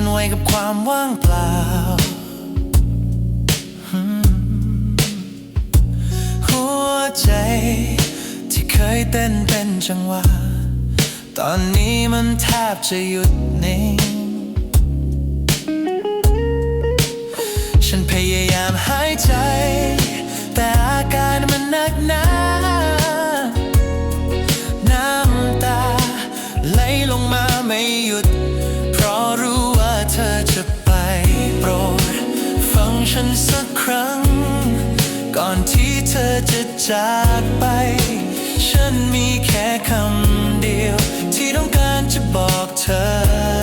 ฉันไว้กับความว่างเปล่า หัวใจที่เคยเต้นเป็นจังหวะ ตอนนี้มันแทบจะหยุดนิ่ง ฉันพยายามหายใจ ฉันสักครั้ง ก่อนที่เธอจะจากไป ฉันมีแค่คำเดียว ที่ต้องการจะบอกเธอ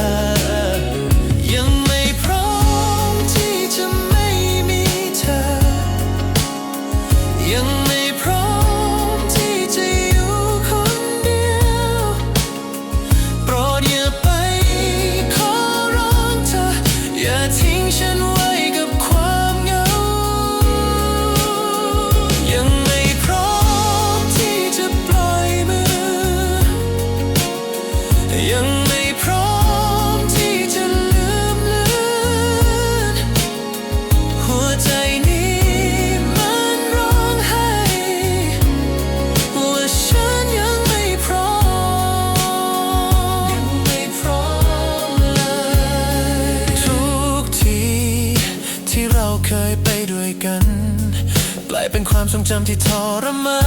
ายเป็นความทรงจำที่ทรมา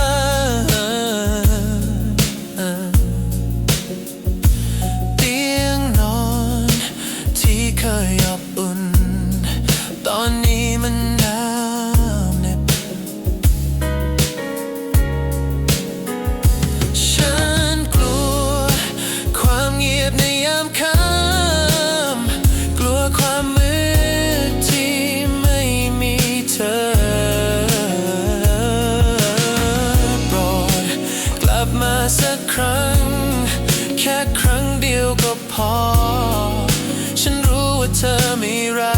นเตียงนอนที่เคยอบอุ่น ตอนนี้มันหน สักครั้ง แค่ครั้งเดียวก็พอ ฉันรู้ว่าเธอไม่รัก